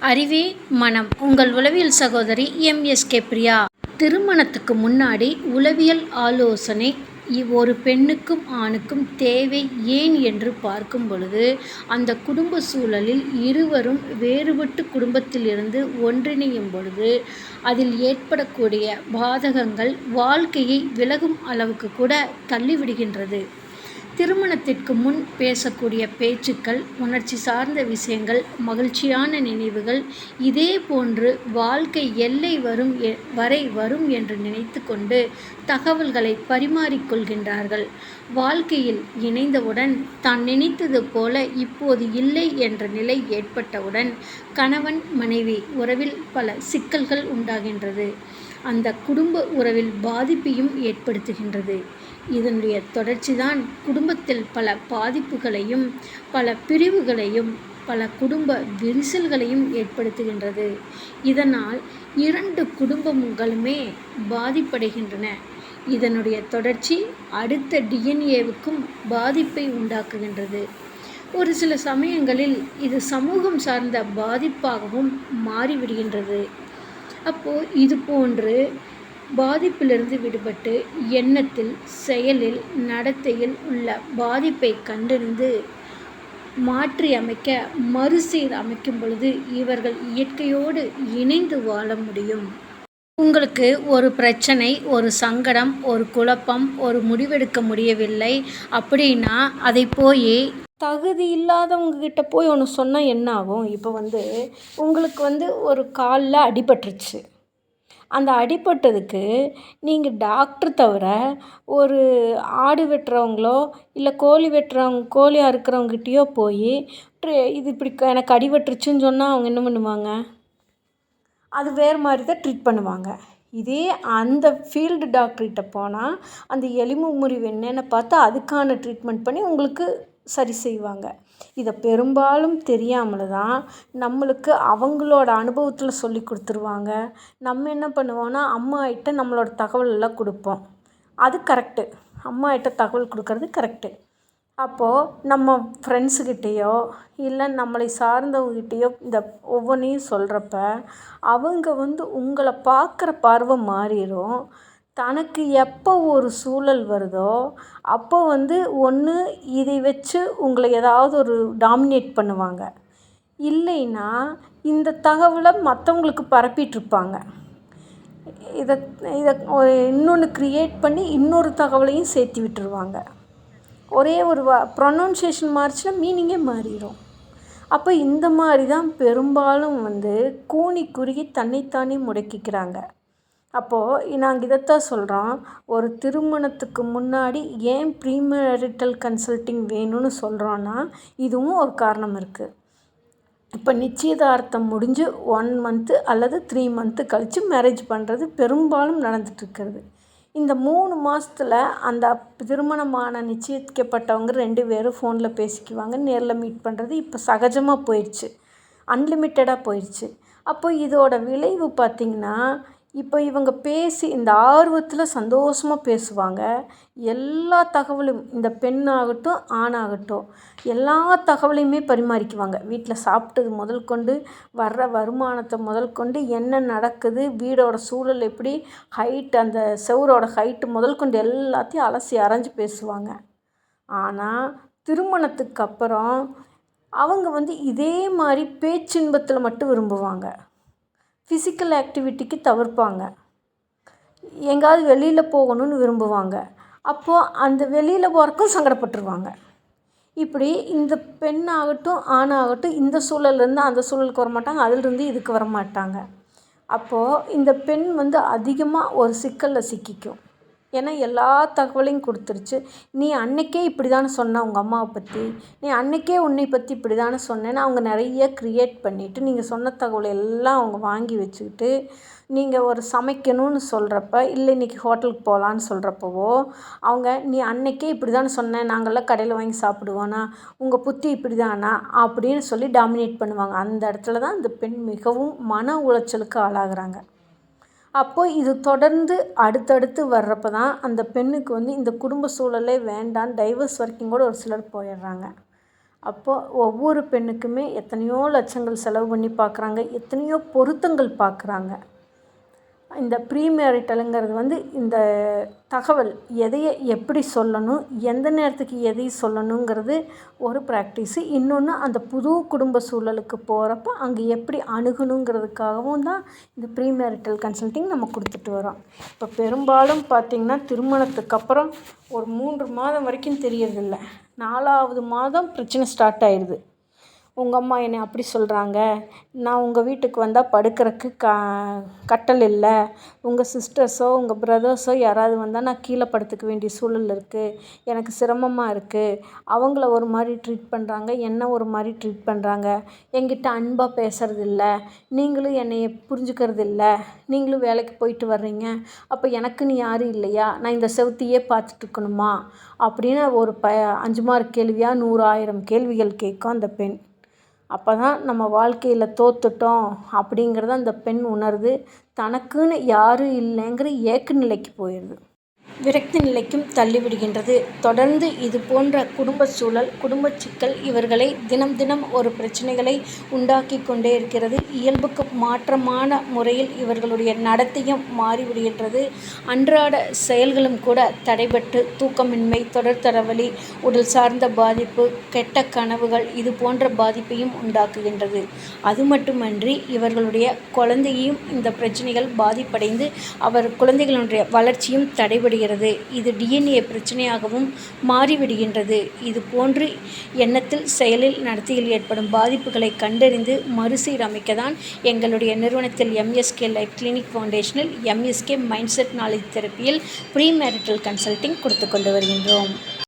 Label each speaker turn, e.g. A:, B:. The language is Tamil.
A: அறிவே மனம். உங்கள் உளவியல் சகோதரி எம். எஸ். பிரியா. திருமணத்துக்கு முன்னாடி உளவியல் ஆலோசனை இவ் ஒரு பெண்ணுக்கும் ஆணுக்கும் தேவை ஏன் என்று பார்க்கும் பொழுது அந்த குடும்ப சூழலில் இருவரும் வேறுபட்டு குடும்பத்திலிருந்து ஒன்றிணையும் பொழுது அதில் ஏற்படக்கூடிய பாதகங்கள் வாழ்க்கையை விலகும் அளவுக்கு கூட தள்ளிவிடுகின்றது. திருமணத்திற்கு முன் பேசக்கூடிய பேச்சுக்கள் உணர்ச்சி சார்ந்த விஷயங்கள் மகிழ்ச்சியான நினைவுகள் இதே போன்று வாழ்க்கை எல்லை வரும் வரை வரும் என்று நினைத்து கொண்டு தகவல்களை பரிமாறிக்கொள்கின்றார்கள். வாழ்க்கையில் இணைந்தவுடன் தான் நினைத்தது போல இப்போது இல்லை என்ற நிலை ஏற்பட்டவுடன் கணவன் மனைவி உறவில் பல சிக்கல்கள் உண்டாகின்றது. அந்த குடும்ப உறவில் பாதிப்பையும் ஏற்படுத்துகின்றது. இதனுடைய தொடர்ச்சி தான் குடும்பத்தில் பல பாதிப்புகளையும் பல பிரிவுகளையும் பல குடும்ப விரிசல்களையும் ஏற்படுத்துகின்றது. இதனால் இரண்டு குடும்பங்களுமே பாதிப்படைகின்றன. இதனுடைய தொடர்ச்சி அடுத்த டிஎன்ஏவுக்கும் பாதிப்பை உண்டாக்குகின்றது. ஒரு சில சமயங்களில் இது சமூகம் சார்ந்த பாதிப்பாகவும் மாறிவிடுகின்றது. அப்போது இது போன்று பாதிப்பிலிருந்து விடுபட்டு எண்ணத்தில் செயலில் நடத்தையில் உள்ள பாதிப்பை கண்டறிந்து மாற்றி அமைக்க மறுசீர் அமைக்கும் பொழுது இவர்கள் இயற்கையோடு இணைந்து வாழ முடியும். உங்களுக்கு ஒரு பிரச்சனை ஒரு சங்கடம் ஒரு குழப்பம் ஒரு முடிவெடுக்க முடியவில்லை அப்படின்னா அதை போய் தகுதி இல்லாதவங்க கிட்ட போய் ஒன்று சொன்னால் என்ன ஆகும்? இப்போ வந்து உங்களுக்கு வந்து ஒரு காலில் அடிபட்டுருச்சு. அந்த அடிபட்டதுக்கு நீங்கள் டாக்டர் தவிர ஒரு ஆடு வெட்டுறவங்களோ இல்லை கோழி வெட்டுறவங்க கோழி இருக்கிறவங்ககிட்டயோ போய் இது இப்படி எனக்கு அடிபட்டுருச்சுன்னு சொன்னால் அவங்க என்ன பண்ணுவாங்க? அது வேறு மாதிரி தான் ட்ரீட் பண்ணுவாங்க. இதே அந்த ஃபீல்டு டாக்டர்கிட்ட போனால் அந்த எலும்பு முறிவு என்னென்னு பார்த்து அதுக்கான ட்ரீட்மெண்ட் பண்ணி உங்களுக்கு சரி செய்வாங்க. இதை பெரும்பாலும் தெரியாமல் தான் நம்மளுக்கு அவங்களோட அனுபவத்தில் சொல்லி கொடுத்துருவாங்க. நம்ம என்ன பண்ணுவோன்னா அம்மாகிட்ட நம்மளோட தகவல் எல்லாம் கொடுப்போம். அது கரெக்டு அம்மாகிட்ட தகவல் கொடுக்கறது கரெக்டு அப்போது நம்ம ஃப்ரெண்ட்ஸுக்கிட்டேயோ இல்லை நம்மளை சார்ந்தவங்கக்கிட்டேயோ இந்த ஒவ்வொன்றையும் சொல்கிறப்ப அவங்க வந்து உங்களை பார்க்குற பார்வை மாறிடும் தனக்கு எப்போ ஒரு சூழல் வருதோ அப்போ வந்து ஒன்று இதை வச்சு உங்களை ஏதாவது ஒரு டாமினேட் பண்ணுவாங்க. இல்லைன்னா இந்த தகவலை மற்றவங்களுக்கு பரப்பிட்டுருப்பாங்க. இதை இதை இன்னொன்று க்ரியேட் பண்ணி இன்னொரு தகவலையும் சேர்த்து விட்டுருவாங்க. ஒரே ஒரு வா ப்ரொனவுன்சியேஷன் மாறிச்சுன்னா மீனிங்கே மாறிடும் அப்போ இந்த மாதிரி தான் பெரும்பாலும் வந்து கூனி குறுகி தன்னைத்தானே முடக்கிக்கிறாங்க. அப்போது நாங்கள் இதைத்தான் சொல்கிறோம் ஒரு திருமணத்துக்கு முன்னாடி ஏன் ப்ரீமரிட்டல் கன்சல்ட்டிங் வேணும்னு சொல்கிறோன்னா இதுவும் ஒரு காரணம் இருக்குது இப்போ நிச்சயதார்த்தம் முடிஞ்சு ஒன் மந்த்து அல்லது த்ரீ மந்த்து கழித்து மேரேஜ் பண்ணுறது பெரும்பாலும் நடந்துகிட்ருக்கிறது இந்த மூணு மாதத்துல அந்த திருமணமான நிச்சயிக்கப்பட்டவங்க ரெண்டு பேரும் ஃபோனில் பேசிக்குவாங்க. நேரில் மீட் பண்ணுறது இப்போ சகஜமாக போயிடுச்சு அன்லிமிட்டடாக போயிடுச்சு அப்போ இதோட விளைவு பார்த்திங்கன்னா இப்போ இவங்க பேசி இந்த ஆர்வத்தில் சந்தோஷமாக பேசுவாங்க. எல்லா தகவலும் இந்த பெண்ணாகட்டும் ஆணாகட்டும் எல்லா தகவலையுமே பரிமாறிக்குவாங்க. வீட்டில் சாப்பிட்டது முதல் கொண்டு வர்ற வருமானத்தை முதல் கொண்டு என்ன நடக்குது வீடோட சூழல் எப்படி ஹைட் அந்த செவரோட ஹைட்டு முதல் கொண்டு எல்லாத்தையும் அலசி அரைஞ்சு பேசுவாங்க. ஆனால் திருமணத்துக்கு அப்புறம் அவங்க வந்து இதே மாதிரி பேச்சின்பத்தில் மட்டும் விரும்புவாங்க. ஃபிசிக்கல் ஆக்டிவிட்டிக்கு தவிர்ப்பாங்க. எங்கேயாவது வெளியில் போகணும்னு விரும்புவாங்க. அப்போது அந்த வெளியில் போகிறக்கும் சங்கடப்பட்டுருவாங்க. இப்படி இந்த பெண்ணாகட்டும் ஆணாகட்டும் இந்த சூழல்லேருந்து அந்த சூழலுக்கு வரமாட்டாங்க அதிலிருந்து இதுக்கு வரமாட்டாங்க. அப்போது இந்த பெண் வந்து அதிகமாக ஒரு சிக்கலில் சிக்கிக்கும். ஏன்னா எல்லா தகவலையும் கொடுத்துருச்சு. நீ அன்றைக்கே இப்படி தானே சொன்ன உங்கள் அம்மாவை பற்றி நீ அன்றைக்கே உன்னை பற்றி இப்படி தானே சொன்னேன்னு அவங்க நிறைய க்ரியேட் பண்ணிவிட்டு நீங்கள் சொன்ன தகவல் எல்லாம் அவங்க வாங்கி வச்சுக்கிட்டு நீங்கள் ஒரு சமைக்கணும்னு சொல்கிறப்ப இல்லை இன்றைக்கி ஹோட்டலுக்கு போகலான்னு சொல்கிறப்பவோ அவங்க நீ அன்றைக்கே இப்படி தானே சொன்னேன் நாங்கள்லாம் கடையில் வாங்கி சாப்பிடுவோண்ணா உங்கள் புத்தி இப்படி தானா அப்படின்னு சொல்லி டாமினேட் பண்ணுவாங்க. அந்த இடத்துல தான் இந்த பெண் மிகவும் மன உளைச்சலுக்கு ஆளாகிறாங்க. அப்போது இது தொடர்ந்து அடுத்தடுத்து வர்றப்ப தான் அந்த பெண்ணுக்கு வந்து இந்த குடும்ப சூழலே வேண்டாம் டைவர்ஸ் வரைக்கும் கூட ஒரு சிலர் போயிடுறாங்க. அப்போது ஒவ்வொரு பெண்ணுக்குமே எத்தனையோ லட்சங்கள் செலவு பண்ணி பார்க்குறாங்க எத்தனையோ பொருத்தங்கள் பார்க்குறாங்க. இந்த ப்ரீமேரிட்டலுங்கிறது வந்து இந்த தகவல் எதையை எப்படி சொல்லணும் எந்த நேரத்துக்கு எதை சொல்லணுங்கிறது ஒரு ப்ராக்டிஸு இன்னொன்று அந்த புது குடும்ப சூழலுக்கு போகிறப்ப அங்கே எப்படி அணுகணுங்கிறதுக்காகவும் தான் இந்த ப்ரீமேரிட்டல் கன்சல்ட்டிங் நம்ம கொடுத்துட்டு வரோம். இப்போ பெரும்பாலும் பார்த்திங்கன்னா திருமணத்துக்கு அப்புறம் ஒரு மூன்று மாதம் வரைக்கும் தெரியறதில்ல. நாலாவது மாதம் பிரச்சனை ஸ்டார்ட் ஆயிடுது உங்கள் அம்மா என்னை அப்படி சொல்கிறாங்க நான் உங்கள் வீட்டுக்கு வந்தால் படுக்கிறக்கு க கட்டில் இல்லை. உங்கள் சிஸ்டர்ஸோ உங்கள் பிரதர்ஸோ யாராவது வந்தால் நான் கீழே படுத்துக்க வேண்டிய சூழல் இருக்குது எனக்கு சிரமமாக இருக்குது அவங்கள ஒரு மாதிரி ட்ரீட் பண்ணுறாங்க என்னை ஒரு மாதிரி ட்ரீட் பண்ணுறாங்க என்கிட்ட அன்பாக பேசுறது இல்லை. நீங்களும் என்னையை புரிஞ்சுக்கிறது இல்லை. நீங்களும் வேலைக்கு போயிட்டு வர்றீங்க. அப்போ எனக்குன்னு யாரும் இல்லையா? நான் இந்த செவுத்தையே பார்த்துட்டு இருக்கணுமா? அப்படின்னு ஒரு ப அஞ்சு மார்க் கேள்வியாக நூறு ஆயிரம் கேள்விகள் கேட்கும் அந்த பெண். அப்போ தான் நம்ம வாழ்க்கையில் தோத்துட்டோம் அப்படிங்கிறத அந்த பெண் உணருது. தனக்குன்னு யாரும் இல்லைங்கிற ஏக்க நிலைக்கு போயிடுது விரக்தி நிலைக்கும் தள்ளிவிடுகின்றது. தொடர்ந்து இது போன்ற குடும்ப சூழல் குடும்ப சிக்கல் இவர்களை தினம் தினம் ஒரு பிரச்சனைகளை உண்டாக்கி கொண்டே இருக்கிறது. இயல்புக்கு மாற்றமான முறையில் இவர்களுடைய நடத்தையும் மாறிவிடுகின்றது. அன்றாட செயல்களும் கூட தடைபட்டு தூக்கமின்மை தொடர் தரவலி உடல் சார்ந்த பாதிப்பு கெட்ட கனவுகள் இது போன்ற பாதிப்பையும் உண்டாக்குகின்றது. அது மட்டுமன்றி இவர்களுடைய குழந்தையையும் இந்த பிரச்சனைகள் பாதிப்படைந்து அவர் குழந்தைகளுடைய வளர்ச்சியும் தடைபடுகிறது. வருகிறது இது டிஎன்ஏ பிரச்சனையாகவும் மாறிவிடுகின்றது. இது போன்று எண்ணத்தில் செயலில் நடத்தியில் ஏற்படும் பாதிப்புகளை கண்டறிந்து மறுசீரமைக்க தான் எங்களுடைய நிறுவனத்தில் எம்எஸ்கே லைஃப் கிளினிக் ஃபவுண்டேஷனில் எம்எஸ்கே மைண்ட் செட் நாலேஜ் தெரப்பியில் ப்ரீ மேரிட்டல் கன்சல்டிங் கொடுத்து கொண்டு வருகின்றோம்.